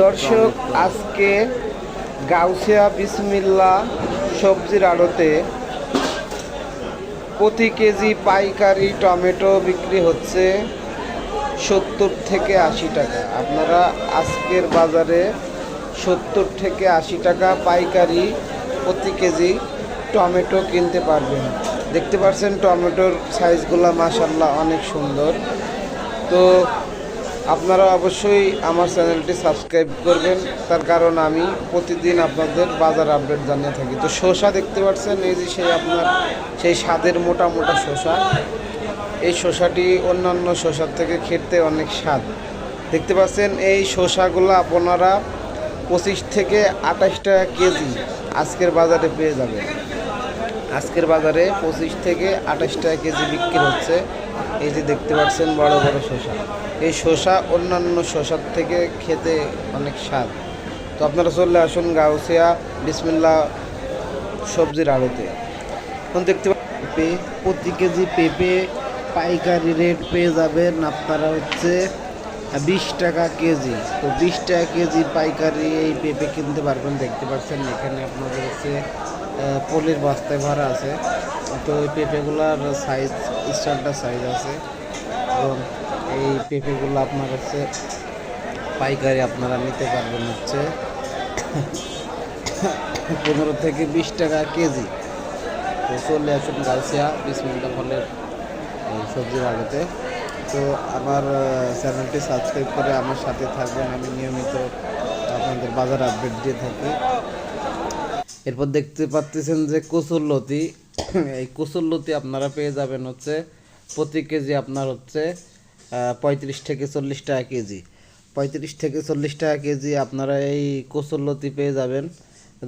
দর্শক, আজকে গাউসিয়া বিসমিল্লা সবজির আড়তে প্রতি কেজি পাইকারি টমেটো বিক্রি হচ্ছে সত্তর থেকে আশি টাকা। আপনারা আজকের বাজারে সত্তর থেকে আশি টাকা পাইকারি প্রতি কেজি টমেটো কিনতে পারবেন। দেখতে পাচ্ছেন টমেটোর সাইজগুলো মাসাল্লাহ অনেক সুন্দর। তো আপনারা অবশ্যই আমার চ্যানেলটি সাবস্ক্রাইব করবেন। তার কারণ আমি প্রতিদিন আপনাদের বাজার আপডেট জানিয়ে থাকি। তো শসা দেখতে পাচ্ছেন, এই যে সেই আপনার সেই স্বাদের মোটা মোটা শসা। এই শসাটি অন্যান্য শসার থেকে খেতে অনেক স্বাদ। দেখতে পাচ্ছেন, এই শসাগুলো আপনারা পঁচিশ থেকে আঠাশ টাকা কেজি আজকের বাজারে পেয়ে যাবেন। আজকের বাজারে পঁচিশ থেকে আঠাশ টাকা কেজি বিক্রি হচ্ছে। এই যে দেখতে পাচ্ছেন বড় বড় শসা। এই শসা অন্যান্য শসার থেকে খেতে অনেক স্বাদ। তো আপনারা চলে আসুন গাউসিয়া বিসমিল্লা সবজির আড়তে। এখন দেখতে পেঁপে, প্রতি কেজি পেঁপে পাইকারি রেট পেয়ে যাবেন আপনারা হচ্ছে বিশ টাকা কেজি। তো বিশ টাকা কেজি পাইকারি এই পেঁপে কিনতে পারবেন। দেখতে পাচ্ছেন এখানে আপনাদের হচ্ছে পলির বস্তায় ভরা আছে। তো ওই পেঁপেগুলোর সাইজ স্টারটা সাইজ আছে। এবং এই পেঁপেগুলো আপনার হচ্ছে পাইকারি আপনারা নিতে পারবেন হচ্ছে পনেরো থেকে বিশ টাকা কেজি। তো চলে আসুন বিশ মিনিট ফলের সবজির আড়তে তো আমার চ্যানেলটি সাবস্ক্রাইব করে আমার সাথে থাকবেন। আমি নিয়মিত আপনাদের বাজার আপডেট দিয়ে থাকি। এরপর দেখতে পাচ্ছেন যে কচুর লতি। এই কচুর লতি আপনারা পেয়ে যাবেন হচ্ছে প্রতি কেজি আপনার হচ্ছে পঁয়ত্রিশ থেকে চল্লিশ টাকা কেজি। পঁয়ত্রিশ থেকে চল্লিশ টাকা কেজি আপনারা এই কচুর লতি পেয়ে যাবেন।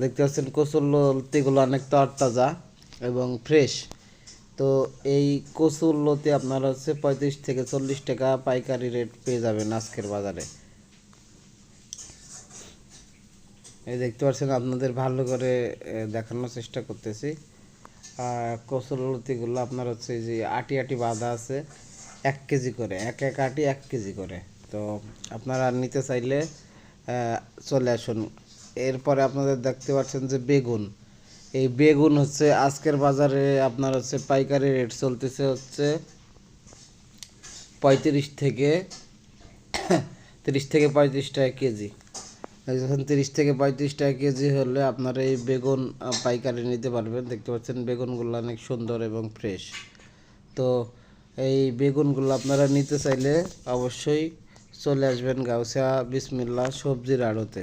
দেখতে পাচ্ছেন কচুর লতিগুলো অনেক তরতাজা এবং ফ্রেশ তো এই কচুর লতি আপনারা হচ্ছে পঁয়ত্রিশ থেকে চল্লিশ টাকা পাইকারি রেট পেয়ে যাবেন আজকের বাজারে। এই দেখতে পাচ্ছেন আপনাদের ভালো করে দেখানোর চেষ্টা করতেছি। কচুরলতিগুলো আপনার হচ্ছে যে আটি আটি বাঁধা আছে, এক কেজি করে, এক এক আটি এক কেজি করে। তো আপনারা নিতে চাইলে চলে আসুন। এরপরে আপনাদের দেখতে পাচ্ছেন যে বেগুন। এই বেগুন হচ্ছে আজকের বাজারে আপনার হচ্ছে পাইকারি রেট চলতেছে হচ্ছে পঁয়ত্রিশ থেকে, তিরিশ থেকে পঁয়ত্রিশ টাকা কেজি। যখন তিরিশ থেকে পঁয়ত্রিশ টাকা কেজি হলে আপনারা এই বেগুন পাইকারি নিতে পারবেন। দেখতে পাচ্ছেন বেগুনগুলো অনেক সুন্দর এবং ফ্রেশ তো এই বেগুনগুলো আপনারা নিতে চাইলে অবশ্যই চলে আসবেন গাউসিয়া বিসমিল্লা সবজির আড়তে।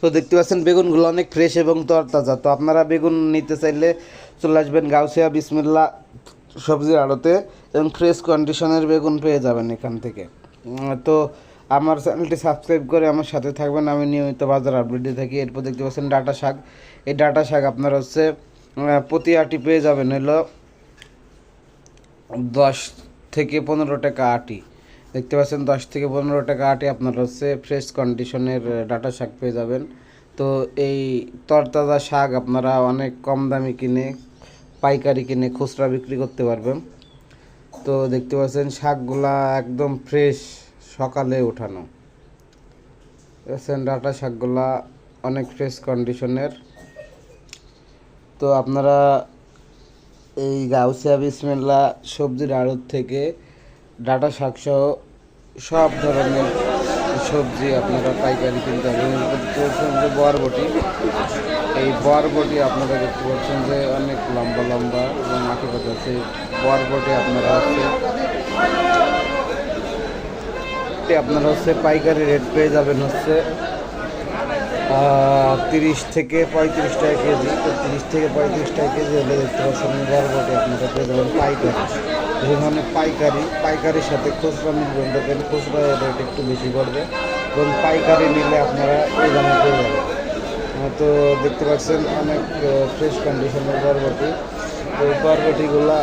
তো দেখতে পাচ্ছেন বেগুনগুলো অনেক ফ্রেশ এবং তরতাজা। তো আপনারা বেগুন নিতে চাইলে চলে আসবেন গাউসিয়া বিসমিল্লা সবজির আড়তে এবং ফ্রেশ কন্ডিশনের বেগুন পেয়ে যাবেন এখান থেকে। তো আমার চ্যানেলটি সাবস্ক্রাইব করে আমার সাথে থাকবেন। আমি নিয়মিত বাজার আপডেট দিয়ে থাকি। এরপর দেখতে পাচ্ছেন ডাটা শাক। এই ডাটা শাক আপনার হচ্ছে প্রতি আটি পেয়ে যাবেন হলো দশ থেকে পনেরো টাকা আটি। দেখতে পাচ্ছেন দশ থেকে পনেরো টাকা আটি আপনার হচ্ছে ফ্রেশ কন্ডিশনের ডাটা শাক পেয়ে যাবেন। তো এই তরতাজা শাক আপনারা অনেক কম দামে কিনে, পাইকারি কিনে খুচরা বিক্রি করতে পারবেন। তো দেখতে পাচ্ছেন শাকগুলা একদম ফ্রেশ সকালে ওঠানো। দেখছেন ডাটা শাকগুলা অনেক ফ্রেশ কন্ডিশনের তো আপনারা এই গাউসিয়া বিসমিল্লা সবজির আড়ত থেকে ডাটা শাকসহ সব ধরনের সবজি আপনারা পাইকারি কিনতে পারবেন। পাচ্ছেন যে বরবটি। এই বরবটি আপনারা দেখতে পাচ্ছেন যে অনেক লম্বা লম্বা এবং মাটি পাতা আছে। বরবটি আপনারা হচ্ছে এটি আপনারা হচ্ছে পাইকারি রেট পেয়ে যাবেন হচ্ছে তিরিশ থেকে পঁয়ত্রিশ টাকা কেজি। তো তিরিশ থেকে পঁয়ত্রিশ টাকা কেজি হলে দেখতে পাচ্ছেন বরবটি আপনারা পেয়ে যাবেন পাইকারি। যেখানে পাইকারি, পাইকারির সাথে খুচরা মিলবেন দেখবেন খুচরা রেট একটু বেশি পড়বে। এবং পাইকারি নিলে আপনারা এই দামে পেয়ে যাবেন। তো দেখতে পাচ্ছেন অনেক ফ্রেশ কন্ডিশনের বরবটি। তো বরবটিগুলা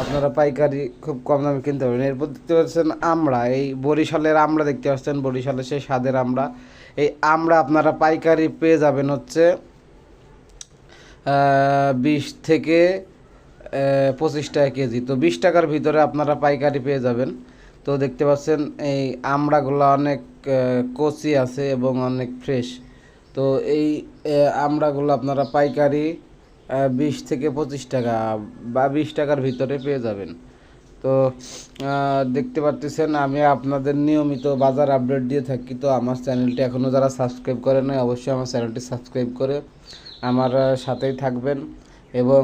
আপনারা পাইকারি খুব কম দামে কিনতে পারবেন। এরপর দেখতে পাচ্ছেন আমড়া। এই বরিশালের আমড়া দেখতে পাচ্ছেন। বরিশালের সেই স্বাদের আমড়া। এই আমড়া আপনারা পাইকারি পেয়ে যাবেন হচ্ছে বিশ থেকে পঁচিশ টাকা কেজি। তো বিশ টাকার ভিতরে আপনারা পাইকারি পেয়ে যাবেন। তো দেখতে পাচ্ছেন এই আমড়াগুলো অনেক কচি আছে এবং অনেক ফ্রেশ। তো এই আমড়াগুলো আপনারা পাইকারি বিশ থেকে পঁচিশ টাকা বা বিশ টাকার ভিতরে পেয়ে যাবেন। তো দেখতে পারতেছেন আমি আপনাদের নিয়মিত বাজার আপডেট দিয়ে থাকি। তো আমার চ্যানেলটি এখনও যারা সাবস্ক্রাইব করে নাই, অবশ্যই আমার চ্যানেলটি সাবস্ক্রাইব করে আমার সাথেই থাকবেন এবং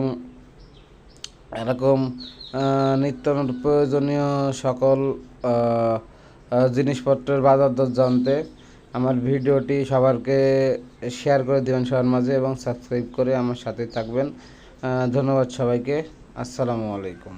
এরকম নিত্য প্রয়োজনীয় সকল জিনিসপত্রের বাজার দর জানতে আমার ভিডিওটি সবারকে শেয়ার করে দেবেন সবার মাঝে এবং সাবস্ক্রাইব করে আমার সাথে থাকবেন। ধন্যবাদ সবাইকে। আসসালামু আলাইকুম।